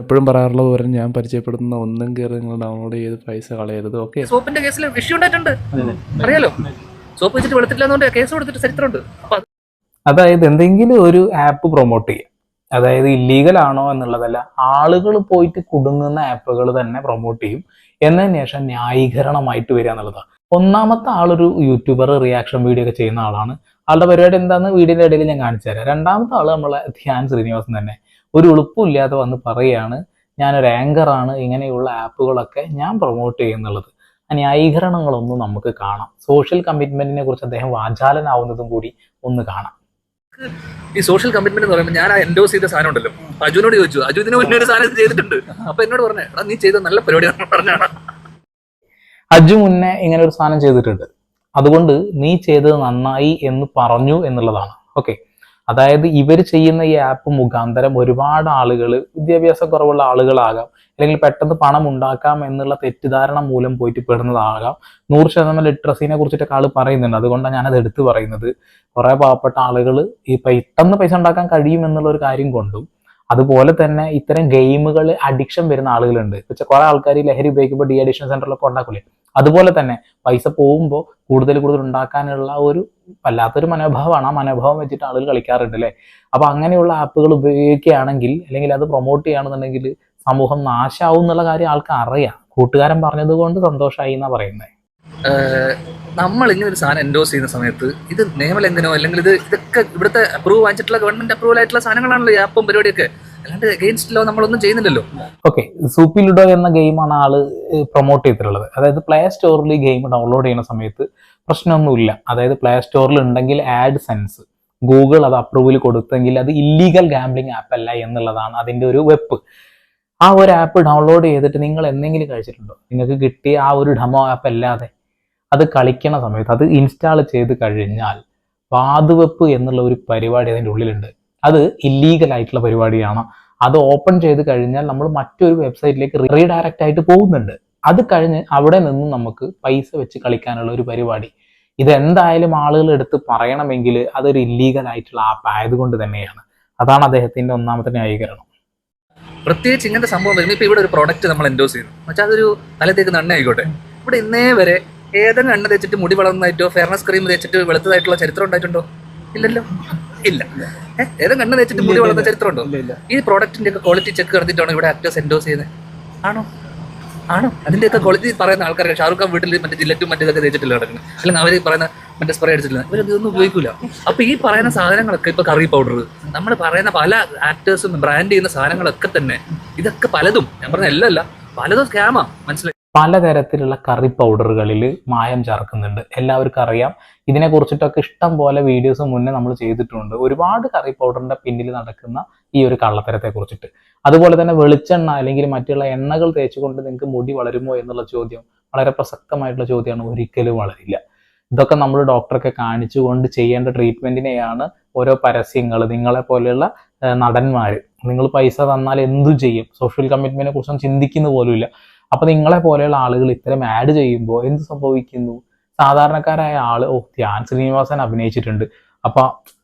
എപ്പോഴും പറയാറുള്ള പോലെ ഞാൻ പരിചയപ്പെടുന്ന ഒന്നും കയറി നിങ്ങൾ ഡൗൺലോഡ് ചെയ്ത് പൈസ കളയരുത്. ഓക്കെ സോപ്പിന്റെ കേസിൽ ഇഷ്യൂ ഉണ്ടായിട്ടുണ്ട്. അറിയാലോ? സോപ്പ് വെച്ചിട്ട് വെളുത്തില്ലാന്നുകൊണ്ട് കേസ് കൊടുത്തിട്ട് ചരിത്രമുണ്ട്. അതായത് എന്തെങ്കിലും ഒരു ആപ്പ് പ്രൊമോട്ട് ചെയ്യുക അതായത് ഇല്ലീഗൽ ആണോ എന്നുള്ളതല്ല ആളുകൾ പോയിട്ട് കുടുങ്ങുന്ന ആപ്പുകൾ തന്നെ പ്രൊമോട്ട് ചെയ്യും. എന്നതിന് ശേഷം ന്യായീകരണമായിട്ട് വരിക എന്നുള്ളതാണ് ഒന്നാമത്തെ ആളൊരു യൂട്യൂബർ റിയാക്ഷൻ വീഡിയോ ഒക്കെ ചെയ്യുന്ന ആളാണ്. ആളുടെ പരിപാടി എന്താണെന്ന് വീഡിയോയുടെ ഇടയിൽ ഞാൻ കാണിച്ചു തരാം. രണ്ടാമത്തെ ആൾ നമ്മളെ ധ്യാൻ ശ്രീനിവാസൻ തന്നെ. ഒരു എളുപ്പമില്ലാതെ വന്ന് പറയുകയാണ്. ഞാനൊരു ആങ്കറാണ് ഇങ്ങനെയുള്ള ആപ്പുകളൊക്കെ ഞാൻ പ്രൊമോട്ട് ചെയ്യുന്നുള്ളത്. ആ ന്യായീകരണങ്ങളൊന്നും നമുക്ക് കാണാം. സോഷ്യൽ കമ്മിറ്റ്മെന്റിനെ കുറിച്ച് അദ്ദേഹം വാചാലനാവുന്നതും കൂടി ഒന്ന് കാണാം. ഈ സോഷ്യൽ കമ്മിറ്റ്മെന്റ് എന്ന് പറയുമ്പോൾ ഞാൻ ആ എൻഡോസ് ചെയ്ത സാധനം ഉണ്ടല്ലോ. അജുനോട് അജുവിനോട് ചോദിച്ചു. അജു ഇതിന് മുന്നേ ഒരു സാധനം ചെയ്തിട്ടുണ്ട്. അപ്പൊ എന്നോട് പറഞ്ഞേ എടാ നീ ചെയ്ത നല്ല പരിപാടിയാണ് പറഞ്ഞാണ്. അജു മുന്നേ ഇങ്ങനെ ഒരു സാധനം ചെയ്തിട്ടുണ്ട്. അതുകൊണ്ട് നീ ചെയ്തത് നന്നായി എന്ന് പറഞ്ഞു എന്നുള്ളതാണ്. ഓക്കെ. അതായത് ഇവർ ചെയ്യുന്ന ഈ ആപ്പ് മുഖാന്തരം ഒരുപാട് ആളുകൾ വിദ്യാഭ്യാസ കുറവുള്ള ആളുകളാകാം. അല്ലെങ്കിൽ പെട്ടെന്ന് പണം ഉണ്ടാക്കാം എന്നുള്ള തെറ്റിദ്ധാരണ മൂലം പോയിട്ട് പെടുന്നതാകാം. നൂറ് ശതമാനം ലിറ്ററസിനെ കുറിച്ചിട്ടൊക്കെ ആൾ പറയുന്നുണ്ട്. അതുകൊണ്ടാണ് ഞാനത് എടുത്തു പറയുന്നത്. കുറെ പാവപ്പെട്ട ആളുകൾ ഈ പെട്ടെന്ന് പൈസ ഉണ്ടാക്കാൻ കഴിയും എന്നുള്ള ഒരു കാര്യം കൊണ്ടും അതുപോലെ തന്നെ ഇത്തരം ഗെയിമുകൾ അഡിക്ഷൻ വരുന്ന ആളുകളുണ്ട്. പക്ഷെ കുറെ ആൾക്കാർ ലഹരി ഉപയോഗിക്കുമ്പോൾ ഡി അഡിക്ഷൻ സെന്ററിലൊക്കെ ഉണ്ടാക്കൂലേ? അതുപോലെ തന്നെ പൈസ പോകുമ്പോൾ കൂടുതൽ കൂടുതൽ ഉണ്ടാക്കാനുള്ള ഒരു വല്ലാത്തൊരു മനോഭാവമാണ്. ആ മനോഭാവം വെച്ചിട്ട് ആളുകൾ കളിക്കാറുണ്ട് അല്ലേ? അപ്പൊ അങ്ങനെയുള്ള ആപ്പുകൾ ഉപയോഗിക്കുകയാണെങ്കിൽ അല്ലെങ്കിൽ അത് പ്രൊമോട്ട് ചെയ്യുകയാണെന്നുണ്ടെങ്കിൽ സമൂഹം നാശാവും എന്നുള്ള കാര്യം ആൾക്ക് അറിയാം. കൂട്ടുകാരൻ പറഞ്ഞത് കൊണ്ട് സന്തോഷമായി എന്നാ പറയുന്നത് നമ്മൾ ഇങ്ങനെ ഒരു സാധനം എൻഡോസ് ചെയ്യുന്ന സമയത്ത് ഇത് നിയമലംഘനോ അല്ലെങ്കിൽ ഇത് ഇതൊക്കെ ഇവിടുത്തെ അപ്രൂവ് വാങ്ങിച്ചിട്ടുള്ള ഗവൺമെന്റ് അപ്രൂവൽ ആയിട്ടുള്ള സാധനങ്ങളാണല്ലോ ഈ ആപ്പും പരിപാടിയൊക്കെ. അല്ലാണ്ട് അഗെയിൻസ്റ്റ് ലോ നമ്മളൊന്നും ചെയ്യുന്നില്ലല്ലോ. ഓക്കെ സൂപ്പി ലുഡോ എന്ന ഗെയിമാണ് ആൾ പ്രൊമോട്ട് ചെയ്തിട്ടുള്ളത്. അതായത് പ്ലേ സ്റ്റോറിൽ ഈ ഗെയിം ഡൗൺലോഡ് ചെയ്യുന്ന സമയത്ത് പ്രശ്നമൊന്നുമില്ല. അതായത് പ്ലേ സ്റ്റോറിൽ ഉണ്ടെങ്കിൽ ആഡ് സെൻസ് ഗൂഗിൾ അത് അപ്രൂവൽ കൊടുത്തെങ്കിൽ അത് ഇല്ലീഗൽ ഗാംബ്ലിംഗ് ആപ്പ് അല്ല എന്നുള്ളതാണ് അതിന്റെ ഒരു വെപ്പ്. ആ ഒരു ആപ്പ് ഡൗൺലോഡ് ചെയ്തിട്ട് നിങ്ങൾ എന്തെങ്കിലും കഴിച്ചിട്ടുണ്ടോ? നിങ്ങൾക്ക് കിട്ടിയ ആ ഒരു ഡമോ ആപ്പ് അല്ലാതെ. അത് കളിക്കണ സമയത്ത് അത് ഇൻസ്റ്റാൾ ചെയ്ത് കഴിഞ്ഞാൽ വാതുവെപ്പ് എന്നുള്ള ഒരു പരിപാടി അതിന്റെ ഉള്ളിലുണ്ട്. അത് ഇല്ലീഗൽ ആയിട്ടുള്ള പരിപാടിയാണ്. അത് ഓപ്പൺ ചെയ്ത് കഴിഞ്ഞാൽ നമ്മൾ മറ്റൊരു വെബ്സൈറ്റിലേക്ക് റീഡയറക്റ്റ് ആയിട്ട് പോകുന്നുണ്ട്. അത് കഴിഞ്ഞ് അവിടെ നിന്ന് നമുക്ക് പൈസ വെച്ച് കളിക്കാനുള്ള ഒരു പരിപാടി. ഇതെന്തായാലും ആളുകൾ എടുത്ത് പറയണമെങ്കിൽ അതൊരു ഇല്ലീഗൽ ആയിട്ടുള്ള ആപ്പ് ആയതുകൊണ്ട് തന്നെയാണ്. അതാണ് അദ്ദേഹത്തിന്റെ ഒന്നാമത്തെ ന്യായീകരണം. പ്രത്യേകിച്ച് ഇങ്ങനത്തെ സംഭവം വരുന്നത് ഇപ്പൊ ഇവിടെ ഒരു പ്രോഡക്റ്റ് നമ്മൾ എൻഡോസ് ചെയ്യുന്നു. എന്നുവെച്ചാൽ അതൊരു തലത്തേക്ക് എണ്ണ ആയിക്കോട്ടെ. ഇവിടെ ഇന്നേ വരെ ഏതെങ്കിലും എണ്ണ തേച്ചിട്ട് മുടി വളർന്നതായിട്ടോ ഫെയർനെസ് ക്രീം തേച്ചിട്ട് വെളുത്തതായിട്ടുള്ള ചരിത്രം ഉണ്ടായിട്ടുണ്ടോ? ഇല്ലല്ലോ. ഇല്ല. ഏതോ കണ്ണു വെച്ചിട്ട് മുടി വളർന്ന ചരിത്രം ഉണ്ടോ ഈ പ്രോഡക്റ്റിന്റെ ഒക്കെ ക്വാളിറ്റി ചെക്ക് നടത്തിയിട്ടാണ് ഇവിടെ ആക്ടേഴ്സ് എൻഡോസ് ചെയ്യുന്നത്? ആണോ? ആണോ? അതിന്റെ ഒക്കെ ക്വാളിറ്റി പറയുന്ന ആൾക്കാർ ഷാറുഖ് ഖാൻ വീട്ടിൽ മറ്റേ ജില്ലറ്റും മറ്റേ ഇതൊക്കെ തേച്ചിട്ടില്ല നടക്കുന്നത്. അല്ലെങ്കിൽ അവർ പറയുന്ന മറ്റേ സ്പ്രേ അടിച്ചിട്ടില്ല? ഇതൊന്നും ഉപയോഗിക്കില്ല അപ്പൊ ഈ പറയുന്ന സാധനങ്ങളൊക്കെ ഇപ്പൊ കറി പൗഡർ നമ്മൾ പറയുന്ന പല ആക്ടേഴ്സും ബ്രാൻഡ് ചെയ്യുന്ന സാധനങ്ങളൊക്കെ തന്നെ ഇതൊക്കെ പലതും. ഞാൻ പറഞ്ഞ എല്ലാം അല്ല. പലതും സ്കാമാ മനസ്സിലായി? പലതരത്തിലുള്ള കറി പൗഡറുകളിൽ മായം ചേർക്കുന്നുണ്ട്. എല്ലാവർക്കും അറിയാം. ഇതിനെ കുറിച്ചിട്ടൊക്കെ ഇഷ്ടം പോലെ വീഡിയോസ് മുന്നേ നമ്മൾ ചെയ്തിട്ടുണ്ട്. ഒരുപാട് കറി പൗഡറിന്റെ പിന്നിൽ നടക്കുന്ന ഈ ഒരു കള്ളത്തരത്തെ കുറിച്ചിട്ട്. അതുപോലെ തന്നെ വെളിച്ചെണ്ണ അല്ലെങ്കിൽ മറ്റുള്ള എണ്ണകൾ തേച്ചുകൊണ്ട് നിങ്ങൾക്ക് മുടി വളരുമോ എന്നുള്ള ചോദ്യം വളരെ പ്രസക്തമായിട്ടുള്ള ചോദ്യമാണ്. ഒരിക്കലും വളരില്ല. ഇതൊക്കെ നമ്മൾ ഡോക്ടറൊക്കെ കാണിച്ചുകൊണ്ട് ചെയ്യേണ്ട ട്രീറ്റ്മെന്റിനെയാണ് ഓരോ പരസ്യങ്ങൾ നിങ്ങളെ പോലെയുള്ള നടന്മാർ നിങ്ങൾ പൈസ തന്നാൽ എന്തു ചെയ്യും? സോഷ്യൽ കമ്മിറ്റ്മെന്റിനെ കുറിച്ചൊന്നും ചിന്തിക്കുന്ന പോലുമില്ല. അപ്പൊ നിങ്ങളെ പോലെയുള്ള ആളുകൾ ഇത്തരം ആഡ് ചെയ്യുമ്പോൾ എന്ത് സംഭവിക്കുന്നു? സാധാരണക്കാരായ ആൾ ഓ ധ്യാൻ ശ്രീനിവാസൻ അഭിനയിച്ചിട്ടുണ്ട്. അപ്പൊ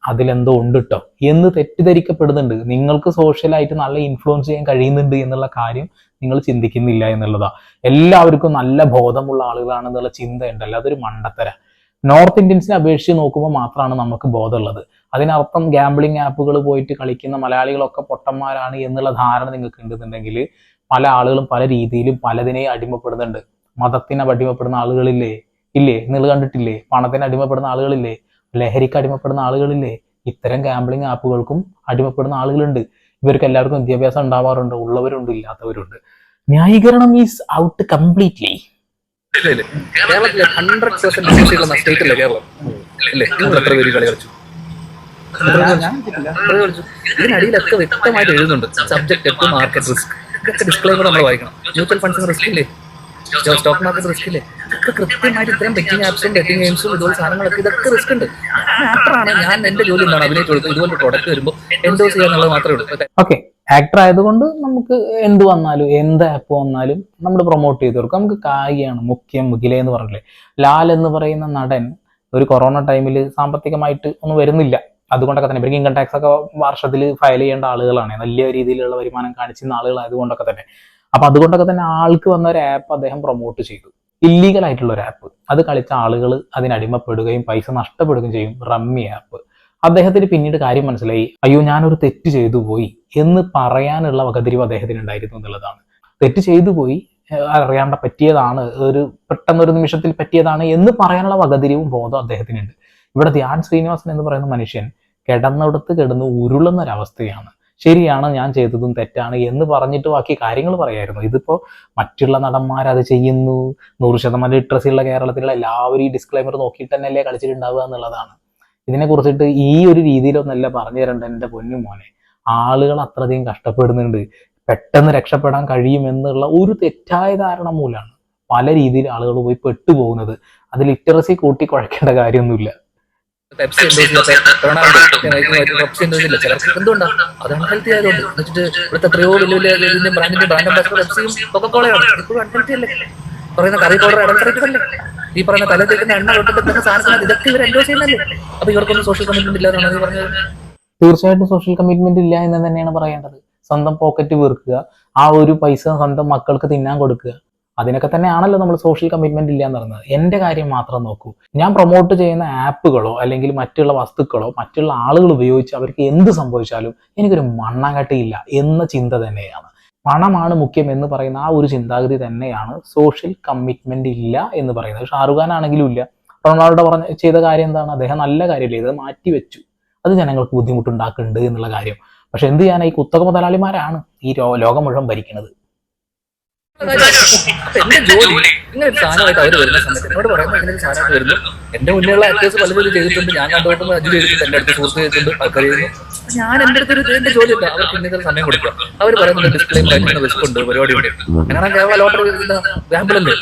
അതിലെന്തോ ഉണ്ട് കേട്ടോ എന്ന് തെറ്റിദ്ധരിക്കപ്പെടുന്നുണ്ട്. നിങ്ങൾക്ക് സോഷ്യലായിട്ട് നല്ല ഇൻഫ്ലുവൻസ് ചെയ്യാൻ കഴിയുന്നുണ്ട് എന്നുള്ള കാര്യം നിങ്ങൾ ചിന്തിക്കുന്നില്ല എന്നുള്ളതാ. എല്ലാവർക്കും നല്ല ബോധമുള്ള ആളുകളാണെന്നുള്ള ചിന്തയുണ്ട് അല്ലാതെ ഒരു മണ്ടത്തര. നോർത്ത് ഇന്ത്യൻസിനെ അപേക്ഷിച്ച് നോക്കുമ്പോൾ മാത്രമാണ് നമുക്ക് ബോധമുള്ളത്. അതിനർത്ഥം ഗാംബ്ലിംഗ് ആപ്പുകൾ പോയിട്ട് കളിക്കുന്ന മലയാളികളൊക്കെ പൊട്ടന്മാരാണ് എന്നുള്ള ധാരണ നിങ്ങൾക്ക് ഉണ്ടെന്നുണ്ടെങ്കിൽ പല ആളുകളും പല രീതിയിലും പലതിനെയും അടിമപ്പെടുന്നുണ്ട്. മതത്തിനെ അടിമപ്പെടുന്ന ആളുകളില്ലേ? ഇല്ലേ? നിങ്ങൾ കണ്ടിട്ടില്ലേ? പണത്തിന് അടിമപ്പെടുന്ന ആളുകളില്ലേ? ലഹരിക്ക് അടിമപ്പെടുന്ന ആളുകളില്ലേ? ഇത്തരം ഗാംബ്ലിംഗ് ആപ്പുകൾക്കും അടിമപ്പെടുന്ന ആളുകളുണ്ട്. ഇവർക്ക് എല്ലാവർക്കും വിദ്യാഭ്യാസം ഉണ്ടാവാറുണ്ട്. ഉള്ളവരുണ്ട് ഇല്ലാത്തവരുണ്ട്. ന്യായീകരണം ഈസ് ഔട്ട് കംപ്ലീറ്റ്ലി എത്ര ഇതിനടിയിലൊക്കെ വ്യക്തമായിട്ട് എഴുതുന്നുണ്ട്. സബ്ജക്ട് മാർക്കറ്റ് റിസ്ക് ഇതൊക്കെ ഡിസ്ക്ലൈമർ നമ്മൾ വായിക്കണം. മ്യൂച്വൽ ഫണ്ട്സിന് റിസ്ക് ഇല്ലേ? സ്റ്റോക്ക് മാർക്കറ്റ് റിസ്ക് ഇല്ലേ? ഇതൊക്കെ കൃത്യമായിട്ട് ഇത്തരം ബെറ്റിംഗ് ആപ്സും ബെറ്റിംഗ് ഗെയിംസും ഇതുപോലെ സാധനങ്ങളൊക്കെ ഇതൊക്കെ റിസ്ക് ഉണ്ട്. ആക്ടറാണ് ഞാൻ എന്റെ ജോലി എന്താണ് അഭിനയിച്ചു കൊടുക്കുന്നത് ഇതുപോലെ പ്രൊഡക്റ്റ് വരുമ്പോൾ എൻഡോസ് ചെയ്യാന്നുള്ളത് മാത്രമേ ഉള്ളൂ. ഓക്കെ ആക്ടർ ആയതുകൊണ്ട് നമുക്ക് എന്ത് വന്നാലും എന്ത് ആപ്പ് വന്നാലും നമ്മൾ പ്രൊമോട്ട് ചെയ്ത് കൊടുക്കും. നമുക്ക് കായികയാണ് മുഖ്യം മുഖില എന്ന് പറഞ്ഞില്ലേ? ലാൽ എന്ന് പറയുന്ന നടൻ ഒരു കൊറോണ ടൈമിൽ സാമ്പത്തികമായിട്ട് ഒന്നും വരുന്നില്ല. അതുകൊണ്ടൊക്കെ തന്നെ. ഇവർക്ക് ഇൻകം ടാക്സ് ഒക്കെ വർഷത്തിൽ ഫയൽ ചെയ്യേണ്ട ആളുകളാണ്. വലിയ രീതിയിലുള്ള വരുമാനം കാണിച്ചിരുന്ന ആളുകളായതുകൊണ്ടൊക്കെ തന്നെ. അപ്പൊ അതുകൊണ്ടൊക്കെ തന്നെ ആൾക്ക് വന്ന ഒരു ആപ്പ് അദ്ദേഹം പ്രൊമോട്ട് ചെയ്തു. ഇല്ലീഗൽ ആയിട്ടുള്ള ഒരു ആപ്പ് അത് കളിച്ച ആളുകൾ അതിനടിമപ്പെടുകയും പൈസ നഷ്ടപ്പെടുകയും ചെയ്യും. റമ്മി ആപ്പ് അദ്ദേഹത്തിന് പിന്നീട് കാര്യം മനസ്സിലായി. അയ്യോ ഞാനൊരു തെറ്റ് ചെയ്തു പോയി എന്ന് പറയാനുള്ള വകതിരിവ് അദ്ദേഹത്തിന് ഉണ്ടായിരുന്നു എന്നുള്ളതാണ്. തെറ്റ് ചെയ്തു പോയി അറിയാണ്ട പറ്റിയതാണ് ഒരു പെട്ടെന്നൊരു നിമിഷത്തിൽ പറ്റിയതാണ് എന്ന് പറയാനുള്ള വകതിരിവും ബോധം അദ്ദേഹത്തിനുണ്ട്. ഇവിടെ ധ്യാൻ ശ്രീനിവാസൻ എന്ന് പറയുന്ന മനുഷ്യൻ കിടന്നിടത്ത് കിടന്ന് ഉരുളുന്ന ഒരവസ്ഥയാണ് ശരിയാണ് ഞാൻ ചെയ്തതും തെറ്റാണ് എന്ന് പറഞ്ഞിട്ട് ബാക്കി കാര്യങ്ങൾ പറയായിരുന്നു. ഇതിപ്പോ മറ്റുള്ള നടന്മാർ അത് ചെയ്യുന്നു. നൂറ് ശതമാനം ലിറ്ററസി ഉള്ള കേരളത്തിലുള്ള എല്ലാവരും ഈ ഡിസ്ക്ലൈമർ നോക്കിയിട്ട് തന്നെയല്ലേ കളിച്ചിട്ടുണ്ടാവുക എന്നുള്ളതാണ്. ഇതിനെ കുറിച്ചിട്ട് ഈ ഒരു രീതിയിലൊന്നല്ല പറഞ്ഞു തരണ്ട എന്റെ പൊന്നു മോനെ. ആളുകൾ അത്രയധികം കഷ്ടപ്പെടുന്നുണ്ട്. പെട്ടെന്ന് രക്ഷപ്പെടാൻ കഴിയുമെന്നുള്ള ഒരു തെറ്റായ ധാരണ മൂലമാണ് പല രീതിയിൽ ആളുകൾ പോയി പെട്ടുപോകുന്നത്. അത് ലിറ്ററസി കൂട്ടി കുഴക്കേണ്ട കാര്യമൊന്നുമില്ല. പെപ്സി റൊണാൾഡോ പെപ്സി എൻഡോസില്ല ചിലർക്ക് എന്തുകൊണ്ടാണ് അതാണ് ഹെൽത്തി ആയതുകൊണ്ട്. എന്നിട്ട് ഇവിടുത്തെ എത്രയോ വലിയ വലിയ ഇതിന്റെ ബ്രാൻഡിന്റെ ബ്രാൻഡ് അംബാസിഡർ പെപ്സിയും കൊക്കക്കോളയാണ് ഇപ്പോഴും അൺഹെൽത്തി അല്ലേ? പറയുന്ന കറി പൗഡർ ഈ പറയുന്ന തല തേക്കുന്ന എണ്ണ തൊട്ടിട്ട് സാധനങ്ങൾ ഇതൊക്കെ ഇവർ എൻഡോസ് ചെയ്യുന്നല്ലേ അപ്പൊ ഇവർക്കൊന്നും സോഷ്യൽ കമ്മിറ്റ്മെന്റ് പറഞ്ഞത്. തീർച്ചയായിട്ടും സോഷ്യൽ കമ്മിറ്റ്മെന്റ് ഇല്ല എന്ന് തന്നെയാണ് പറയേണ്ടത്. സ്വന്തം പോക്കറ്റ് വീർക്കുക ആ ഒരു പൈസ സ്വന്തം മക്കൾക്ക് തിന്നാൻ കൊടുക്കുക. അതിനൊക്കെ തന്നെയാണല്ലോ നമ്മൾ സോഷ്യൽ കമ്മിറ്റ്മെന്റ് ഇല്ല എന്ന് പറയുന്നത്. എന്റെ കാര്യം മാത്രം നോക്കൂ. ഞാൻ പ്രൊമോട്ട് ചെയ്യുന്ന ആപ്പുകളോ അല്ലെങ്കിൽ മറ്റുള്ള വസ്തുക്കളോ മറ്റുള്ള ആളുകൾ ഉപയോഗിച്ച് അവർക്ക് എന്ത് സംഭവിച്ചാലും എനിക്കൊരു മണ്ണാങ്കട്ടിയില്ല എന്ന ചിന്ത തന്നെയാണ്. പണമാണ് മുഖ്യം എന്ന് പറയുന്ന ആ ഒരു ചിന്താഗതി തന്നെയാണ് സോഷ്യൽ കമ്മിറ്റ്മെന്റ് ഇല്ല എന്ന് പറയുന്നത്. ഷാറുഖ് ഖാൻ ആണെങ്കിലും ഇല്ല. റൊണാൾഡോ പറഞ്ഞ ചെയ്ത കാര്യം എന്താണ്? അദ്ദേഹം നല്ല കാര്യമില്ല? ഇത് മാറ്റി വെച്ചു. അത് ജനങ്ങൾക്ക് ബുദ്ധിമുട്ടുണ്ടാക്കുന്നുണ്ട് എന്നുള്ള കാര്യം. പക്ഷെ എന്ത് ചെയ്യാനായി കുത്തക മുതലാളിമാരാണ് ഈ ലോകം മുഴുവൻ ഭരിക്കുന്നത്. എന്റെ ജോലി. ഇങ്ങനെ ഒരു സാധനമായിട്ട് അവർ വരുന്ന സമയത്ത് എന്നോട് പറയുമ്പോൾ ഇങ്ങനെ ഒരു സാധനമായിട്ട് വരുന്നു. എന്റെ മുന്നിലുള്ള ആക്ടേഴ്സ് പലരും പോലും ചെയ്തിട്ടുണ്ട്. ഞാൻ കണ്ടുപോട്ടുമ്പോൾ അജു ചെയ്തിട്ടുണ്ട് എന്റെ അടുത്ത് സുഹൃത്ത് ചെയ്തിട്ടുണ്ട്. ആൾക്കാർ ചെയ്യുന്നു. ഞാൻ എന്റെ അടുത്തൊരു എന്റെ ജോലി ഉണ്ട്. അവർക്ക് ഇന്നത്തെ സമയം കൊടുക്കുക. അവർ പറയുന്നത് ഡിസ്പ്ലേ കഴിക്കുന്ന റിസ്ക് ഉണ്ട് പരിപാടി ഉണ്ട് അങ്ങനെ കേരള ലോട്ടറി ഗാമ്പിളല്ലേ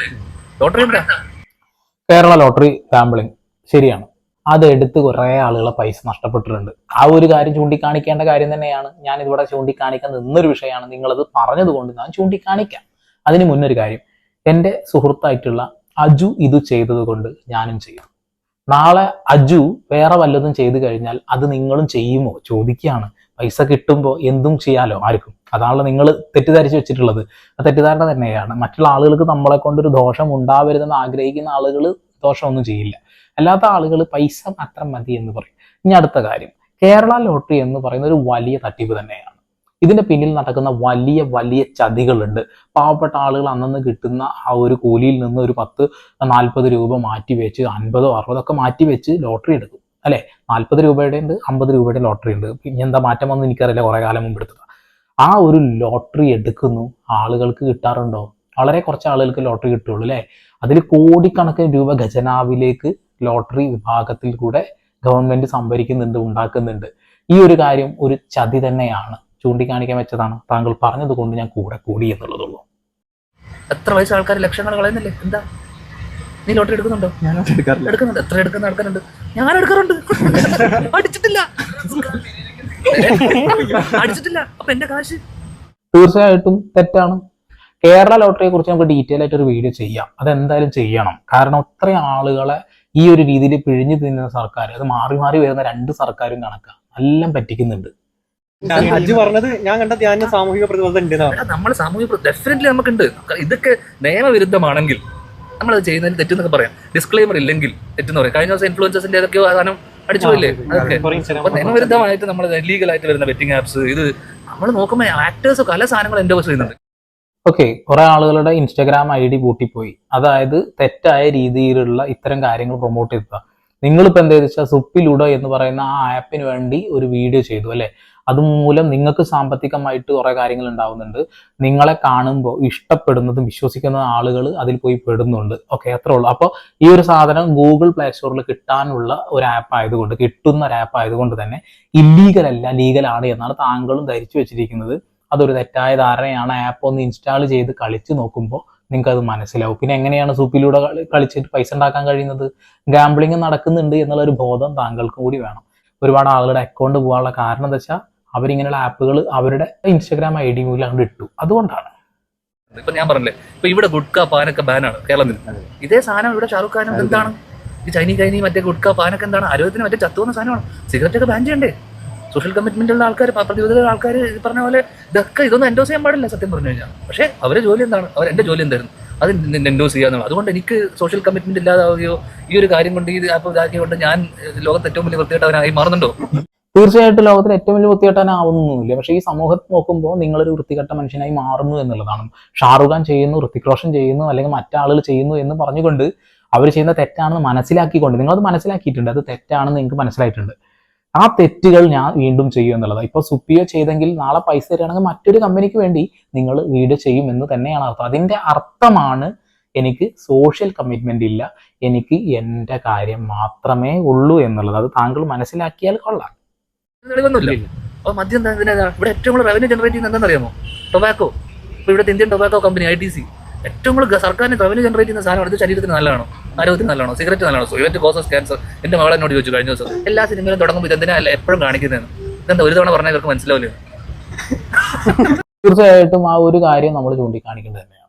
ലോട്ടറി എന്താ കേരള ലോട്ടറി ഗാമ്പിളിംഗ് ശരിയാണ്. അത് എടുത്ത് കുറേ ആളുകളെ പൈസ നഷ്ടപ്പെട്ടിട്ടുണ്ട്. ആ ഒരു കാര്യം ചൂണ്ടിക്കാണിക്കേണ്ട കാര്യം തന്നെയാണ്. ഞാൻ ഇവിടെ ചൂണ്ടിക്കാണിക്കാൻ നിന്നൊരു വിഷയമാണ്. നിങ്ങളത് പറഞ്ഞതുകൊണ്ട് ഞാൻ ചൂണ്ടിക്കാണിക്കാം. അതിന് മുന്നൊരു കാര്യം. എന്റെ സുഹൃത്തായിട്ടുള്ള അജു ഇത് ചെയ്തതുകൊണ്ട് ഞാനും ചെയ്യും. നാളെ അജു വേറെ വല്ലതും ചെയ്തു കഴിഞ്ഞാൽ അത് നിങ്ങളും ചെയ്യുമോ? ചോദിക്കുകയാണ്. പൈസ കിട്ടുമ്പോൾ എന്തും ചെയ്യാലോ? ആർക്കും. അതാണല്ലോ നിങ്ങൾ തെറ്റിദ്ധരിച്ച് വെച്ചിട്ടുള്ളത്. ആ തെറ്റിദ്ധാരണ തന്നെയാണ്. മറ്റുള്ള ആളുകൾക്ക് നമ്മളെ കൊണ്ടൊരു ദോഷം ഉണ്ടാവരുതെന്ന് ആഗ്രഹിക്കുന്ന ആളുകൾ ദോഷമൊന്നും ചെയ്യില്ല. അല്ലാത്ത ആളുകൾ പൈസ മാത്രം മതി എന്ന് പറയും. ഇനി അടുത്ത കാര്യം. കേരള ലോട്ടറി എന്ന് പറയുന്ന ഒരു വലിയ തട്ടിപ്പ് തന്നെയാണ്. ഇതിന്റെ പിന്നിൽ നടക്കുന്ന വലിയ വലിയ ചതികളുണ്ട്. പാവപ്പെട്ട ആളുകൾ അന്നന്ന് കിട്ടുന്ന ആ ഒരു കൂലിയിൽ നിന്ന് ഒരു പത്ത് നാൽപ്പത് രൂപ മാറ്റി വെച്ച് അൻപതോ അറുപതോ ഒക്കെ മാറ്റി വെച്ച് ലോട്ടറി എടുക്കും. അല്ലെ? നാൽപ്പത് രൂപയുടെ ഉണ്ട് അമ്പത് രൂപയുടെ ലോട്ടറി ഉണ്ട്. പിന്നെ എന്താ മാറ്റം വന്ന് എനിക്കറിയില്ല കുറെ കാലം മുമ്പ് എടുത്തത്. ആ ഒരു ലോട്ടറി എടുക്കുന്നു. ആളുകൾക്ക് കിട്ടാറുണ്ടോ? വളരെ കുറച്ച് ആളുകൾക്ക് ലോട്ടറി കിട്ടുള്ളൂ അല്ലേ? അതിൽ കോടിക്കണക്കിന് രൂപ ഖജനാവിലേക്ക് ലോട്ടറി വിഭാഗത്തിൽ കൂടെ ഗവൺമെന്റ് സംഭരിക്കുന്നുണ്ട് ഉണ്ടാക്കുന്നുണ്ട്. ഈ ഒരു കാര്യം ഒരു ചതി തന്നെയാണ്. ചൂണ്ടിക്കാണിക്കാൻ വെച്ചതാണ്. താങ്കൾ പറഞ്ഞത് കൊണ്ട് ഞാൻ കൂടെ കൂടി എന്നുള്ളതുള്ളൂ. എത്ര വയസ്സ് ആൾക്കാർ ലക്ഷങ്ങൾ കളയുന്നില്ലേ? എന്താ? നീ ലോട്ടറി എടുക്കുന്നുണ്ടോ? ഞാൻ എടുക്കാറില്ല. എടുക്കുന്നുണ്ട്. എത്ര എടുക്കുന്ന ആൾക്കാരുണ്ട്? ഞാൻ എടുക്കാറുണ്ട്. അടിച്ചിട്ടില്ല. അടിച്ചിട്ടില്ല. അപ്പൊ എന്റെ കാശ്? തീർച്ചയായിട്ടും തെറ്റാണ്. കേരള ലോട്ടറിയെ കുറിച്ച് നമുക്ക് ഡീറ്റെയിൽ ആയിട്ട് ഒരു വീഡിയോ ചെയ്യാം. അതെന്തായാലും ചെയ്യണം. കാരണം അത്രയും ആളുകളെ ഈ ഒരു രീതിയിൽ പിഴിഞ്ഞു തിന്നുന്ന സർക്കാർ അത് മാറി മാറി വരുന്ന രണ്ട് സർക്കാരും കണക്കാ. എല്ലാം പറ്റിക്കുന്നുണ്ട്. അജു പറഞ്ഞത് ഞാൻ കണ്ട ധ്യാന സാമൂഹിക പ്രതിബദ്ധത ഉണ്ട് നമ്മൾ സാമൂഹിക ഡെഫിനറ്റ്ലി നമുക്കുണ്ട്. ഇതൊക്കെ നിയമവിരുദ്ധമാണെങ്കിൽ നമ്മൾ അത് ചെയ്യുന്നതിന് തെറ്റെന്നൊക്കെ പറയാം. ഡിസ്ക്ലെയിമർ ഇല്ലെങ്കിൽ തെറ്റെന്ന് പറയാം. കഴിഞ്ഞ ദിവസം ഇൻഫ്ലുവൻസേഴ്സിന്റെ ഏതൊക്കെയോ സാധനം അടിച്ചു പോയില്ലേ? അതൊക്കെ. അപ്പൊ നിയമവിരുദ്ധമായിട്ട് നമ്മൾ ലീഗൽ ആയിട്ട് വരുന്ന ബെറ്റിംഗ് ആപ്സ് ഇത് നമ്മൾ നോക്കുമ്പോൾ ആക്ടേഴ്സ് പല സാധനങ്ങൾ എൻഡോസ് ചെയ്യുന്നുണ്ട്. ഓക്കെ കുറെ ആളുകളുടെ ഇൻസ്റ്റാഗ്രാം ഐ ഡി പൂട്ടിപ്പോയി. അതായത് തെറ്റായ രീതിയിലുള്ള ഇത്തരം കാര്യങ്ങൾ പ്രൊമോട്ട് ചെയ്തതാണ് നിങ്ങളിപ്പോൾ എന്താ വെച്ചാൽ സുപ്പിലൂടെ എന്ന് പറയുന്ന ആ ആപ്പിന് വേണ്ടി ഒരു വീഡിയോ ചെയ്തു അല്ലെ? അതുമൂലം നിങ്ങൾക്ക് സാമ്പത്തികമായിട്ട് കുറേ കാര്യങ്ങൾ ഉണ്ടാവുന്നുണ്ട്. നിങ്ങളെ കാണുമ്പോൾ ഇഷ്ടപ്പെടുന്നതും വിശ്വസിക്കുന്ന ആളുകൾ അതിൽ പോയി പെടുന്നുണ്ട്. ഓക്കെ അത്രേ ഉള്ളൂ. അപ്പോൾ ഈ ഒരു സാധനം ഗൂഗിൾ പ്ലേ സ്റ്റോറിൽ കിട്ടാനുള്ള ഒരു ആപ്പ് ആയതുകൊണ്ട് കിട്ടുന്ന ഒരു ആപ്പ് ആയതുകൊണ്ട് തന്നെ ഇല്ലീഗൽ അല്ല ലീഗൽ ആണ് എന്നാണ് താങ്കളും ധരിച്ചു വെച്ചിരിക്കുന്നത്. അതൊരു തെറ്റായ ധാരണയാണ്. ആപ്പ് ഒന്ന് ഇൻസ്റ്റാൾ ചെയ്ത് കളിച്ച് നോക്കുമ്പോൾ നിങ്ങൾക്ക് അത് മനസ്സിലാവും. പിന്നെ എങ്ങനെയാണ് സൂപ്പിലൂടെ കളി- കളിച്ചിട്ട് പൈസ ഉണ്ടാക്കാൻ കഴിയുന്നത്? ഗാംബ്ലിങ് നടക്കുന്നുണ്ട് എന്നുള്ള ഒരു ബോധം താങ്കൾക്ക് കൂടി വേണം. ഒരുപാട് ആളുകളുടെ അക്കൗണ്ട് പോകാനുള്ള കാരണം എന്താ വെച്ചാൽ അവരിങ്ങനെയുള്ള ആപ്പുകൾ അവരുടെ ഇൻസ്റ്റാഗ്രാം ഐ ഡി മൂലം അങ്ങോട്ട് ഇട്ടു. അതുകൊണ്ടാണ്. ഇപ്പൊ ഞാൻ പറഞ്ഞില്ലേ ഇപ്പൊ ഇവിടെ ഗുഡ്ക പാനൊക്കെ ബാനാണ് കേരളത്തിൽ. ഇതേ സാധനം ഇവിടെ ഷാറുഖ് ഖാനും എന്താണ് ഈ ചൈനീ കൈനി മറ്റേ ഗുഡ്ക പാനൊക്കെ എന്താണ്? ആരോഗ്യത്തിന് മറ്റേ ചത്തുവന്ന സാധനമാണ്? സിഗരറ്റ് ഒക്കെ ബാൻ ചെയ്യണ്ടേ? സോഷ്യൽ കമ്മിറ്റ്മെന്റ് ഉള്ള ആൾക്കാർ പ്രതിബദ്ധത ആൾക്കാർ പറഞ്ഞ പോലെ ഇതൊക്കെ ഇതൊന്നും എൻഡോസ് ചെയ്യാൻ പാടില്ല സത്യം പറഞ്ഞു കഴിഞ്ഞാൽ പക്ഷേ അവരെ ജോലി എന്താണ്? അവർ എന്റെ ജോലി എന്തായിരുന്നു? അത് എൻഡോസ് ചെയ്യാന്നാണ് അതുകൊണ്ട് എനിക്ക് സോഷ്യൽ കമ്മിറ്റ്മെന്റ് ഇല്ലാതാവുകയോ ഈ ഒരു കാര്യം കൊണ്ട് ഈ ആപ്പ് ഇതാക്കിയോണ്ട് ഞാൻ ലോകത്ത് ഏറ്റവും വലിയ വൃത്തികെട്ടവനായി മാറുന്നുണ്ടോ? തീർച്ചയായിട്ടും ലോകത്തിൽ ഏറ്റവും വലിയ വൃത്തികെട്ടാനാവുന്നൊന്നുമില്ല പക്ഷേ ഈ സമൂഹത്തെ നോക്കുമ്പോൾ നിങ്ങളൊരു വൃത്തികെട്ട മനുഷ്യനായി മാറുന്നു എന്നുള്ളതാണ്. ഷാറുഖ് ഖാൻ ചെയ്യുന്നു ഋത്തിക് റോഷൻ ചെയ്യുന്നു അല്ലെങ്കിൽ മറ്റാളുകൾ ചെയ്യുന്നു എന്ന് പറഞ്ഞുകൊണ്ട് അവർ ചെയ്യുന്ന തെറ്റാണെന്ന് മനസ്സിലാക്കിക്കൊണ്ട് നിങ്ങളത് മനസ്സിലാക്കിയിട്ടുണ്ട് അത് തെറ്റാണെന്ന് നിങ്ങൾക്ക് മനസ്സിലായിട്ടുണ്ട്. ആ തെറ്റുകൾ ഞാൻ വീണ്ടും ചെയ്യും എന്നുള്ളത്. ഇപ്പോൾ സുപ്പിയോ ചെയ്തെങ്കിൽ നാളെ പൈസ തരികയാണെങ്കിൽ മറ്റൊരു കമ്പനിക്ക് വേണ്ടി നിങ്ങൾ വീഡിയോ ചെയ്യും എന്ന് തന്നെയാണ് അർത്ഥം. അതിന്റെ അർത്ഥമാണ് എനിക്ക് സോഷ്യൽ കമ്മിറ്റ്മെന്റ് ഇല്ല എനിക്ക് എന്റെ കാര്യം മാത്രമേ ഉള്ളൂ എന്നുള്ളത്. അത് താങ്കൾ മനസ്സിലാക്കിയാൽ കൊള്ളാം. തെളിവൊന്നുമില്ല. അപ്പൊ മദ്യം എന്താ ഇതിനാ ഇവിടെ ഏറ്റവും കൂടുതൽ റവന്യൂ ജനറേറ്റ് ചെയ്യുന്നത് എന്താണെന്നറിയാമോ ടൊബാക്കോ ഇപ്പൊ ഇവിടുത്തെ Indian tobacco company I T C ഏറ്റവും കൂടുതൽ സർക്കാരിന് റവന്യൂ ജനറേറ്റ് ചെയ്യുന്ന സാധനം ഇത് ശരീരത്തിന് നല്ലതാണോ? ആരോഗ്യത്തിന് നല്ലതാണോ? സിഗരറ്റ് നല്ലതാണോ? സിഗരറ്റ് കോസസ് ക്യാൻസർ എന്റെ മകളെ എന്നോട് ചോദിച്ചു കഴിഞ്ഞ ദിവസം. എല്ലാ സിനിമയിലും തുടങ്ങുമ്പോൾ ഇതെന്തിനാ അല്ല എപ്പോഴും കാണിക്കുന്നതെന്ന്. ഇതെന്താ ഒരു തവണ പറഞ്ഞാൽ ഇവർക്ക് മനസ്സിലാവില്ല? തീർച്ചയായിട്ടും ആ ഒരു കാര്യം നമ്മൾ ചൂണ്ടിക്കാണിക്കേണ്ടത് തന്നെയാണ്.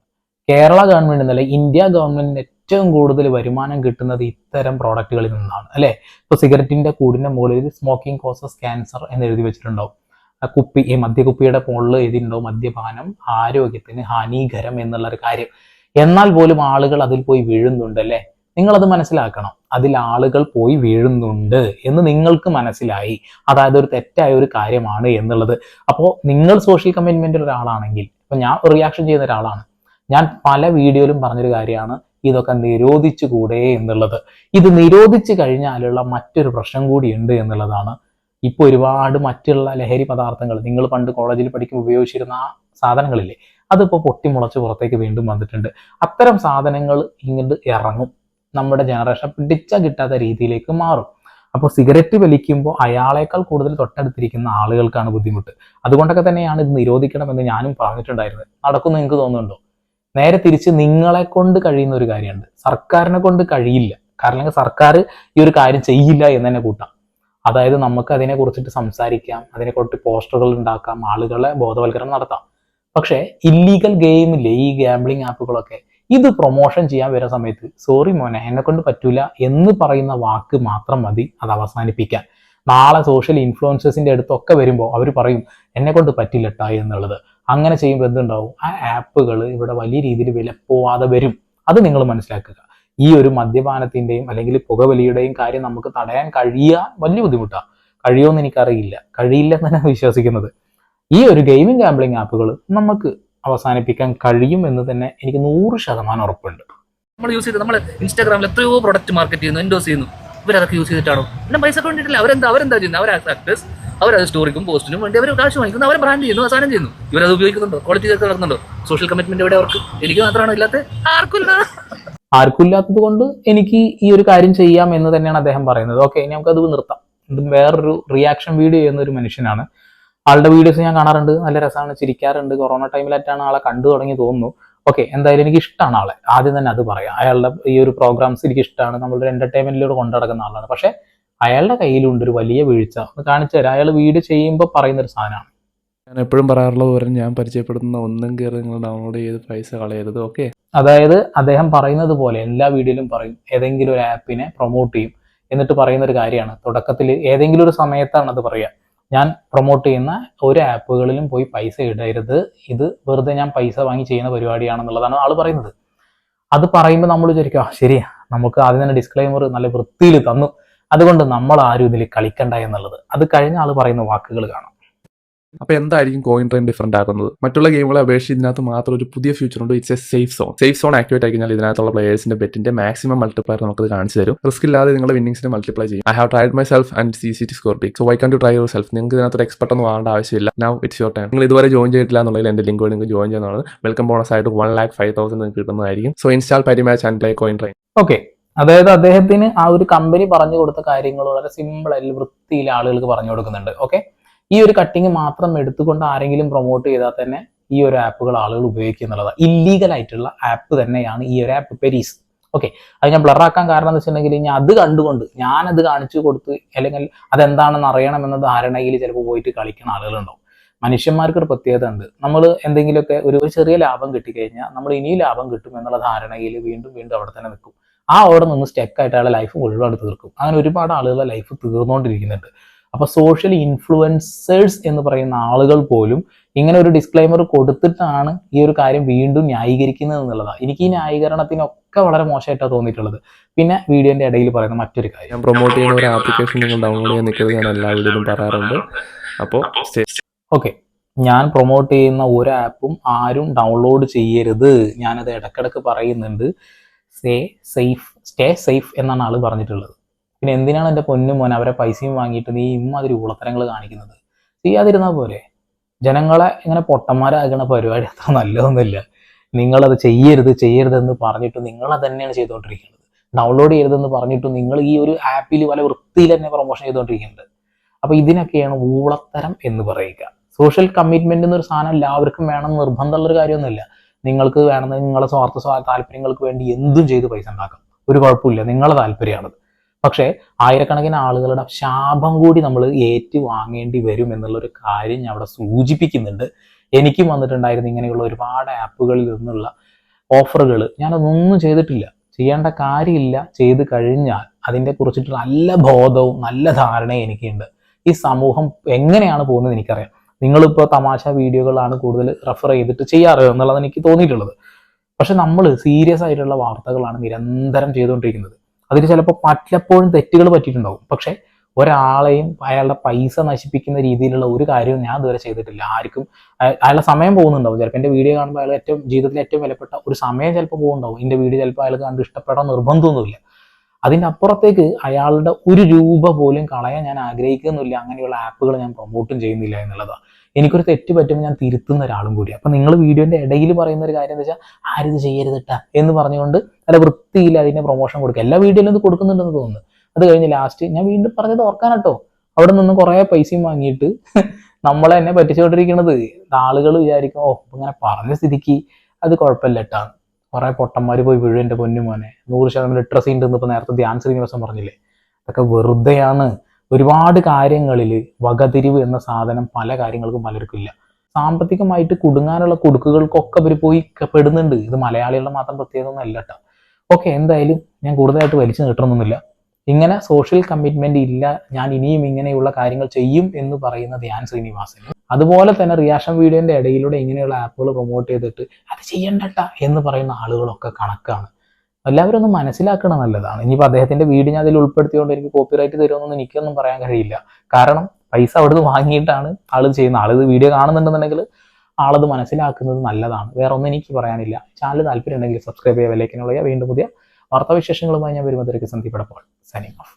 കേരള ഗവൺമെന്റ് എന്നല്ല ഇന്ത്യ ഗവൺമെന്റിന് ഏറ്റവും കൂടുതൽ വരുമാനം കിട്ടുന്നത് ഇത്തരം പ്രോഡക്റ്റുകളിൽ നിന്നാണ് അല്ലേ? ഇപ്പൊ സിഗരറ്റിന്റെ കൂടിന്റെ മുകളിൽ സ്മോക്കിംഗ് കോസസ് ക്യാൻസർ എന്ന് എഴുതി വെച്ചിട്ടുണ്ടാവും. കുപ്പി ഈ മദ്യക്കുപ്പിയുടെ മുകളിൽ എഴുതിയിട്ടുണ്ടാവും മദ്യപാനം ആരോഗ്യത്തിന് ഹാനികരം എന്നുള്ള ഒരു കാര്യം. എന്നാൽ പോലും ആളുകൾ അതിൽ പോയി വീഴുന്നുണ്ട് അല്ലെ? നിങ്ങളത് മനസ്സിലാക്കണം. അതിൽ ആളുകൾ പോയി വീഴുന്നുണ്ട് എന്ന് നിങ്ങൾക്ക് മനസ്സിലായി. അതായത് ഒരു തെറ്റായ ഒരു കാര്യമാണ് എന്നുള്ളത്. അപ്പോൾ നിങ്ങൾ സോഷ്യൽ കമ്മിറ്റ്മെന്റിൽ ഒരാളാണെങ്കിൽ ഇപ്പൊ ഞാൻ റിയാക്ഷൻ ചെയ്യുന്ന ഒരാളാണ്. ഞാൻ പല വീഡിയോയിലും പറഞ്ഞൊരു കാര്യമാണ്. ഇതൊക്കെ നിരോധിച്ചുകൂടെ എന്നുള്ളത്. ഇത് നിരോധിച്ചു കഴിഞ്ഞാലുള്ള മറ്റൊരു പ്രശ്നം കൂടിയുണ്ട് എന്നുള്ളതാണ്. ഇപ്പോൾ ഒരുപാട് മറ്റുള്ള ലഹരി പദാർത്ഥങ്ങൾ നിങ്ങൾ പണ്ട് കോളേജിൽ പഠിക്കുമ്പോൾ ഉപയോഗിച്ചിരുന്ന ആ സാധനങ്ങളില്ലേ അതിപ്പോൾ പൊട്ടിമുളച്ച് പുറത്തേക്ക് വീണ്ടും വന്നിട്ടുണ്ട്. അത്തരം സാധനങ്ങൾ ഇങ്ങോട്ട് ഇറങ്ങും. നമ്മുടെ ജനറേഷൻ പിടിച്ച കിട്ടാത്ത രീതിയിലേക്ക് മാറും. അപ്പോൾ സിഗരറ്റ് വലിക്കുമ്പോൾ അയാളേക്കാൾ കൂടുതൽ തൊട്ടടുത്തിരിക്കുന്ന ആളുകൾക്കാണ് ബുദ്ധിമുട്ട്. അതുകൊണ്ടൊക്കെ തന്നെയാണ് ഇത് നിരോധിക്കണമെന്ന് ഞാനും പറഞ്ഞിട്ടുണ്ടായിരുന്നത്. നടക്കുന്നു നിങ്ങൾക്ക് തോന്നുന്നുണ്ടോ? നേരെ തിരിച്ച് നിങ്ങളെ കൊണ്ട് കഴിയുന്ന ഒരു കാര്യമുണ്ട്. സർക്കാരിനെ കൊണ്ട് കഴിയില്ല. കാരണം സർക്കാർ ഈ ഒരു കാര്യം ചെയ്യില്ല എന്ന് തന്നെ കൂട്ടാം. അതായത് നമുക്ക് അതിനെ കുറിച്ചിട്ട് സംസാരിക്കാം അതിനെ കുറിച്ച് പോസ്റ്ററുകൾ ഉണ്ടാക്കാം ആളുകളെ ബോധവൽക്കരണം നടത്താം. പക്ഷേ ഇല്ലീഗൽ ഗെയിമില്ലേ ഈ ഗാംബ്ലിംഗ് ആപ്പുകളൊക്കെ ഇത് പ്രൊമോഷൻ ചെയ്യാൻ വരുന്ന സമയത്ത് സോറി മോനെ എന്നെ കൊണ്ട് പറ്റൂല എന്ന് പറയുന്ന വാക്ക് മാത്രം മതി അത് അവസാനിപ്പിക്കാൻ. നാളെ സോഷ്യൽ ഇൻഫ്ലുവൻസേഴ്സിന്റെ അടുത്തൊക്കെ വരുമ്പോൾ അവർ പറയും എന്നെ കൊണ്ട് പറ്റില്ലട്ടാ എന്നുള്ളത്. അങ്ങനെ ചെയ്യുമ്പോൾ എന്തുണ്ടാവും? ആ ആപ്പുകൾ ഇവിടെ വലിയ രീതിയിൽ വില പോവാതെ വരും. അത് നിങ്ങൾ മനസ്സിലാക്കുക. ഈ ഒരു മദ്യപാനത്തിന്റെയും അല്ലെങ്കിൽ പുകവലിയുടെയും കാര്യം നമുക്ക് തടയാൻ കഴിയാൻ വലിയ ബുദ്ധിമുട്ടാണ് കഴിയുമെന്ന് എനിക്കറിയില്ല. കഴിയില്ല എന്ന് തന്നെ വിശ്വസിക്കുന്നത്. ഈ ഒരു ഗെയിമിംഗ് ഗാംബ്ലിംഗ് ആപ്പുകൾ നമുക്ക് അവസാനിപ്പിക്കാൻ കഴിയും എന്ന് തന്നെ എനിക്ക് നൂറ് ശതമാനം ഉറപ്പുണ്ട്. നമ്മൾ യൂസ് ചെയ്ത് നമ്മൾ ഇൻസ്റ്റാഗ്രാമിൽ എത്രയോ പ്രൊഡക്റ്റ് മാർക്കറ്റ് ചെയ്യുന്നു എൻഡോസ് ചെയ്യുന്നു. ഇവരതൊക്കെ യൂസ് ചെയ്തിട്ടാണോ? പിന്നെ പൈസ വേണ്ടിയിട്ടില്ല അവരെന്താ അവരെന്താ ചെയ്യുന്നത് അവർ ആക്ടേഴ്സ് അവരത് സ്റ്റോറിക്കും പോസ്റ്റിനും വേണ്ടി അവർ കാശ് വാങ്ങിക്കുന്നു അവർ ബ്രാൻഡ് ചെയ്യുന്നു സാധനം ചെയ്യുന്നു. ഇവരത് ഉപയോഗിക്കുന്നുണ്ടോ? ക്വാളിറ്റി ചേർത്ത് നടക്കുന്നുണ്ടോ? സോഷ്യൽ കമ്മിറ്റ്മെന്റ് ഇവിടെ അവർക്ക് എനിക്ക് മാത്രമാണോ ഇല്ലാത്ത? ആർക്കും ആർക്കും ഇല്ലാത്തത് കൊണ്ട് എനിക്ക് ഈ ഒരു കാര്യം ചെയ്യാം എന്ന് തന്നെയാണ് അദ്ദേഹം പറയുന്നത്. ഓക്കെ ഇനി നമുക്കത് നിർത്താം. ഇത് വേറൊരു റിയാക്ഷൻ വീഡിയോ ചെയ്യുന്ന ഒരു മനുഷ്യനാണ്. ആളുടെ വീഡിയോസ് ഞാൻ കാണാറുണ്ട്. നല്ല രസമാണ്. ചിരിക്കാറുണ്ട്. കൊറോണ ടൈമിലായിട്ടാണ് ആളെ കണ്ടു തുടങ്ങി തോന്നുന്നു. ഓക്കെ എന്തായാലും എനിക്ക് ഇഷ്ടമാണ് ആളെ. ആദ്യം തന്നെ അത് പറയാം. അയാളുടെ ഈ ഒരു പ്രോഗ്രാംസ് എനിക്ക് ഇഷ്ടമാണ് നമ്മളൊരു എന്റർടൈൻമെന്റിലൂടെ കൊണ്ടുനടക്കുന്ന ആളാണ്. പക്ഷെ അയാളുടെ കയ്യിലുണ്ട് ഒരു വലിയ വീഴ്ച. ഒന്ന് കാണിച്ചു തരാം. അയാൾ വീഡിയോ ചെയ്യുമ്പോൾ പറയുന്ന ഒരു സാധനമാണ്. ഞാൻ എപ്പോഴും പറയാറുള്ളത് പോലെ ഞാൻ പരിചയപ്പെടുന്ന ഒന്നും കയറി നിങ്ങൾ ഡൗൺലോഡ് ചെയ്ത് പൈസ കളയരുത്. ഓക്കെ അതായത് അദ്ദേഹം പറയുന്നത് പോലെ എല്ലാ വീഡിയോയിലും പറയും ഏതെങ്കിലും ഒരു ആപ്പിനെ പ്രൊമോട്ട് ചെയ്യും. എന്നിട്ട് പറയുന്ന ഒരു കാര്യമാണ്. തുടക്കത്തിൽ ഏതെങ്കിലും ഒരു സമയത്താണ് അത് പറയുക. ഞാൻ പ്രൊമോട്ട് ചെയ്യുന്ന ഒരു ആപ്പുകളിലും പോയി പൈസ ഇടരുത്. ഇത് വെറുതെ ഞാൻ പൈസ വാങ്ങി ചെയ്യുന്ന പരിപാടിയാണെന്നുള്ളതാണ് ആൾ പറയുന്നത്. അത് പറയുമ്പോൾ നമ്മൾ വിചാരിക്കും ആ ശരി. നമുക്ക് ആദ്യം തന്നെ ഡിസ്ക്ലൈമർ നല്ല വൃത്തിയിൽ തന്നു. അതുകൊണ്ട് നമ്മൾ ആരും ഇതിൽ കളിക്കണ്ട എന്നുള്ളത്. അത് കഴിഞ്ഞ ആൾ പറയുന്ന വാക്കുകൾ കാണാം. അപ്പോൾ എന്തായിരിക്കും കോയിൻ ട്രെയിൻ ഡിഫറെന്റ് ആക്കുന്നത്? മറ്റുള്ള ഗെയിമുകളെ അപേക്ഷിച്ച് ഇതിനകത്ത് മാത്രം ഒരു പുതിയ ഫ്യൂച്ചർ ഉണ്ട്. It's a safe zone safe zone activate ആയി കഴിഞ്ഞാൽ ഇതിനകത്തുള്ള പ്ലേയേഴ്സിന്റെ ബെറ്റിന്റെ മാക്സിമം മൾട്ടിപ്ലയർ നമുക്ക് കാണിച്ചു തരും. റിസ്ക് ഇല്ലാതെ നിങ്ങളുടെ വിന്നിംഗ്സിനെ മൾട്ടിപ്ലൈ ചെയ്യും. I have tried myself and C C T score pick so why can to try yourself നിങ്ങൾക്ക് ഇതിനകത്ത് എക്സ്പെർട്ട് ഒന്നും ആവേണ്ട ആവശ്യമില്ല. നൗ ഇറ്റ്സ് യുവർ ടൈം നിങ്ങൾ ഇതുവരെ ജോയിൻ ചെയ്തിട്ടില്ല എന്നുള്ളതിൽ എന്റെ ലിങ്ക് നിങ്ങൾക്ക് ജോയിൻ ചെയ്യുന്നതാണ് വെൽക്കം ബോണസ് ആയിട്ട് വൺ ലാക്ക് ഫൈവ് തൗസൻഡ് നിങ്ങൾക്ക് കിട്ടുന്നതായിരിക്കും. So install Parimatch and play coin train okay അതായത് അദ്ദേഹത്തിന് ആ ഒരു കമ്പനി പറഞ്ഞു കൊടുത്ത കാര്യങ്ങൾ വളരെ സിമ്പിൾ അല്ലെങ്കിൽ വൃത്തിയിൽ ആളുകൾക്ക് പറഞ്ഞു കൊടുക്കുന്നുണ്ട്. ഓക്കെ ഈ ഒരു കട്ടിങ് മാത്രം എടുത്തുകൊണ്ട് ആരെങ്കിലും പ്രൊമോട്ട് ചെയ്താൽ തന്നെ ഈ ഒരു ആപ്പുകൾ ആളുകൾ ഉപയോഗിക്കുക എന്നുള്ളതാണ്. ഇല്ലീഗൽ ആയിട്ടുള്ള ആപ്പ് തന്നെയാണ് ഈ ഒരു ആപ്പ് പെരീസ് ഓക്കെ അത് ഞാൻ ബ്ലറാക്കാൻ കാരണം എന്ന് വെച്ചിട്ടുണ്ടെങ്കിൽ ഞാൻ അത് കണ്ടുകൊണ്ട് ഞാനത് കാണിച്ചു കൊടുത്ത് അല്ലെങ്കിൽ അതെന്താണെന്ന് അറിയണമെന്ന ധാരണയിൽ ചിലപ്പോൾ പോയിട്ട് കളിക്കുന്ന ആളുകളുണ്ടാവും. മനുഷ്യന്മാർക്ക് ഒരു പ്രത്യേകത ഉണ്ട്. നമ്മൾ എന്തെങ്കിലുമൊക്കെ ഒരു ചെറിയ ലാഭം കിട്ടിക്കഴിഞ്ഞാൽ നമ്മൾ ഇനിയും ലാഭം കിട്ടും എന്നുള്ള ധാരണയിൽ വീണ്ടും വീണ്ടും അവിടെ തന്നെ നിൽക്കും. ആ അവിടെ നിന്ന് സ്റ്റെക്കായിട്ട് അയാളെ ലൈഫ് മുഴുവൻ തീർക്കും. അങ്ങനെ ഒരുപാട് ആളുകളുടെ ലൈഫ് തീർന്നുകൊണ്ടിരിക്കുന്നുണ്ട്. അപ്പൊ സോഷ്യൽ ഇൻഫ്ലുവൻസേഴ്സ് എന്ന് പറയുന്ന ആളുകൾ പോലും ഇങ്ങനെ ഒരു ഡിസ്ക്ലൈമർ കൊടുത്തിട്ടാണ് ഈ ഒരു കാര്യം വീണ്ടും ന്യായീകരിക്കുന്നത് എന്നുള്ളതാണ് എനിക്ക് ഈ ന്യായീകരണത്തിനൊക്കെ വളരെ മോശമായിട്ടാണ് തോന്നിയിട്ടുള്ളത്. പിന്നെ വീഡിയോന്റെ ഇടയിൽ പറയുന്ന മറ്റൊരു കാര്യം. ഞാൻ പ്രൊമോട്ട് ചെയ്യുന്ന ഒരു ആപ്ലിക്കേഷൻ നിങ്ങൾ ഡൗൺലോഡ് ചെയ്യാൻ നിൽക്കുന്നത് ഞാൻ എല്ലാ വീഡിയോയിലും പറയാറുണ്ട്. അപ്പോൾ ഓക്കെ ഞാൻ പ്രൊമോട്ട് ചെയ്യുന്ന ഒരു ആപ്പും ആരും ഡൗൺലോഡ് ചെയ്യരുത്. ഞാനത് ഇടക്കിടക്ക് പറയുന്നുണ്ട്. സേ സേഫ് സ്റ്റേ സേഫ് എന്നാണ് ആൾ പറഞ്ഞിട്ടുള്ളത്. പിന്നെ എന്തിനാണ് എന്റെ പൊന്നും മോൻ അവരെ പൈസയും വാങ്ങിയിട്ട് നീ ഇമ്മാതിരി ഉളത്തരങ്ങൾ കാണിക്കുന്നത്? ചെയ്യാതിരുന്നാൽ പോരെ. ജനങ്ങളെ ഇങ്ങനെ പൊട്ടന്മാരാകുന്ന പരിപാടി അത്ര നല്ലതൊന്നുമില്ല. നിങ്ങളത് ചെയ്യരുത് ചെയ്യരുതെന്ന് പറഞ്ഞിട്ട് നിങ്ങളെ തന്നെയാണ് ചെയ്തുകൊണ്ടിരിക്കുന്നത്. ഡൗൺലോഡ് ചെയ്യരുതെന്ന് പറഞ്ഞിട്ട് നിങ്ങൾ ഈ ഒരു ആപ്പിൽ പല വൃത്തിയിൽ തന്നെ പ്രൊമോഷൻ ചെയ്തുകൊണ്ടിരിക്കുന്നുണ്ട്. അപ്പൊ ഇതിനൊക്കെയാണ് ഊളത്തരം എന്ന് പറയുക. സോഷ്യൽ കമ്മിറ്റ്മെന്റ് എന്നൊരു സാധനം എല്ലാവർക്കും വേണം നിർബന്ധമുള്ളൊരു കാര്യമൊന്നുമില്ല. നിങ്ങൾക്ക് വേണമെന്ന് നിങ്ങളെ സ്വാർത്ഥ സ്വാ- താല്പര്യങ്ങൾക്ക് വേണ്ടി എന്തും ചെയ്ത് പൈസ ഉണ്ടാക്കാം. ഒരു കുഴപ്പമില്ല. നിങ്ങളെ താല്പര്യമാണത്. പക്ഷേ ആയിരക്കണക്കിന് ആളുകളുടെ ശാപം കൂടി നമ്മൾ ഏറ്റു വാങ്ങേണ്ടി വരും എന്നുള്ളൊരു കാര്യം ഞാൻ അവിടെ സൂചിപ്പിക്കുന്നുണ്ട്. എനിക്കും വന്നിട്ടുണ്ടായിരുന്നു ഇങ്ങനെയുള്ള ഒരുപാട് ആപ്പുകളിൽ നിന്നുള്ള ഓഫറുകൾ ഞാനതൊന്നും ചെയ്തിട്ടില്ല. ചെയ്യേണ്ട കാര്യമില്ല. ചെയ്ത് കഴിഞ്ഞാൽ അതിന്റെ കുറിച്ചിട്ട് നല്ല ബോധവും നല്ല ധാരണയും എനിക്കുണ്ട്. ഈ സമൂഹം എങ്ങനെയാണ് പോകുന്നത് എനിക്കറിയാം. നിങ്ങളിപ്പോൾ തമാശ വീഡിയോകളാണ് കൂടുതൽ റെഫർ ചെയ്തിട്ട് ചെയ്യാറ് എന്നുള്ളത് എനിക്ക് തോന്നിയിട്ടുള്ളത്. പക്ഷെ നമ്മൾ സീരിയസ് ആയിട്ടുള്ള വാർത്തകളാണ് നിരന്തരം ചെയ്തുകൊണ്ടിരിക്കുന്നത്. അതിൽ ചിലപ്പോൾ പലപ്പോഴും തെറ്റുകൾ പറ്റിയിട്ടുണ്ടാവും. പക്ഷേ ഒരാളെയും അയാളുടെ പൈസ നശിപ്പിക്കുന്ന രീതിയിലുള്ള ഒരു കാര്യവും ഞാൻ ഇതുവരെ ചെയ്തിട്ടില്ല. ആർക്കും അയാളുടെ സമയം പോകുന്നുണ്ടാവും. ചിലപ്പോൾ എന്റെ വീഡിയോ കാണുമ്പോൾ അയാൾ ഏറ്റവും ജീവിതത്തിൽ ഏറ്റവും വിലപ്പെട്ട ഒരു സമയം ചിലപ്പോൾ പോകുന്നുണ്ടാവും. എന്റെ വീഡിയോ ചിലപ്പോൾ അയാൾ കണ്ട് ഇഷ്ടപ്പെടാൻ നിർബന്ധമൊന്നുമില്ല. അതിന്റെ അപ്പുറത്തേക്ക് അയാളുടെ ഒരു രൂപ പോലും കളയാൻ ഞാൻ ആഗ്രഹിക്കുന്നില്ല. അങ്ങനെയുള്ള ആപ്പുകൾ ഞാൻ പ്രൊമോട്ടും ചെയ്യുന്നില്ല എന്നുള്ളതാണ് എനിക്കൊരു തെറ്റ് പറ്റുമ്പോൾ ഞാൻ തിരുത്തുന്ന ഒരാളും കൂടി അപ്പം നിങ്ങൾ വീഡിയോന്റെ ഇടയിൽ പറയുന്ന ഒരു കാര്യം എന്താ വെച്ചാൽ ആരിത് ചെയ്യരുതിട്ട എന്ന് പറഞ്ഞുകൊണ്ട് നല്ല വൃത്തിയിൽ അതിന്റെ പ്രൊമോഷൻ കൊടുക്കുക. എല്ലാ വീഡിയോയിലും ഇത് കൊടുക്കുന്നുണ്ടെന്ന് തോന്നുന്നു. അത് കഴിഞ്ഞ് ലാസ്റ്റ് ഞാൻ വീണ്ടും പറഞ്ഞത് ഓർക്കാനട്ടോ അവിടെ നിന്ന് കുറേ പൈസയും വാങ്ങിയിട്ട് നമ്മളെ എന്നെ പറ്റിച്ചുകൊണ്ടിരിക്കുന്നത് ആളുകൾ വിചാരിക്കും ഓ ഇങ്ങനെ പറഞ്ഞ സ്ഥിതിക്ക് അത് കുഴപ്പമില്ല കേട്ടാ കുറെ പൊട്ടന്മാർ പോയി വീഴും എന്റെ പൊന്നു നൂറ് ശതമാനം ലിറ്ററസി ഉണ്ടെന്ന് ഇപ്പൊ നേരത്തെ ധ്യാൻ ശ്രീനിവാസൻ പറഞ്ഞില്ലേ? അതൊക്കെ വെറുതെയാണ്. ഒരുപാട് കാര്യങ്ങളിൽ വകതിരിവ് എന്ന സാധനം പല കാര്യങ്ങൾക്കും പലർക്കും ഇല്ല. സാമ്പത്തികമായിട്ട് കുടുങ്ങാനുള്ള കുടുക്കുകൾക്കൊക്കെ ഇവർ പോയി പെടുന്നുണ്ട്. ഇത് മലയാളികളുടെ മാത്രം പ്രത്യേകത ഒന്നും അല്ല കേട്ടോ ഓക്കെ എന്തായാലും ഞാൻ കൂടുതലായിട്ട് വലിച്ചു നീട്ടണമെന്നില്ല. ഇങ്ങനെ സോഷ്യൽ കമ്മിറ്റ്മെന്റ് ഇല്ല ഞാൻ ഇനിയും ഇങ്ങനെയുള്ള കാര്യങ്ങൾ ചെയ്യും എന്ന് പറയുന്ന ധ്യാൻ ശ്രീനിവാസൻ അതുപോലെ തന്നെ റിയാക്ഷൻ വീഡിയോന്റെ ഇടയിലൂടെ ഇങ്ങനെയുള്ള ആപ്പുകൾ പ്രൊമോട്ട് ചെയ്തിട്ട് അത് ചെയ്യണ്ടട്ട എന്ന് പറയുന്ന ആളുകളൊക്കെ കണക്കാണ്. എല്ലാവരും ഒന്ന് മനസ്സിലാക്കണം നല്ലതാണ്. ഇനിയിപ്പോൾ അദ്ദേഹത്തിന്റെ വീഡിയോ ഞാൻ അതിൽ ഉൾപ്പെടുത്തിയോണ്ട് എനിക്ക് കോപ്പിറൈറ്റ് തരുമെന്നൊന്നും എനിക്കൊന്നും പറയാൻ കഴിയില്ല. കാരണം പൈസ അവിടുന്ന് വാങ്ങിയിട്ടാണ് ആൾ ചെയ്യുന്നത്. ആളിത് വീഡിയോ കാണുന്നുണ്ടെന്നുണ്ടെങ്കിൽ ആളത് മനസ്സിലാക്കുന്നത് നല്ലതാണ്. വേറെ ഒന്നും എനിക്ക് പറയാനില്ല. ചാനൽ താല്പര്യം ഉണ്ടെങ്കിൽ സബ്സ്ക്രൈബ് ചെയ്യുക വിലക്കിനുള്ള വീണ്ടും പുതിയ വാർത്താവിശേഷങ്ങളുമായി ഞാൻ വരുമ്പോഴത്തേക്ക് സന്ധിപ്പെടപ്പോൾ പടപ്പോൾ സൈനിങ് ഓഫ്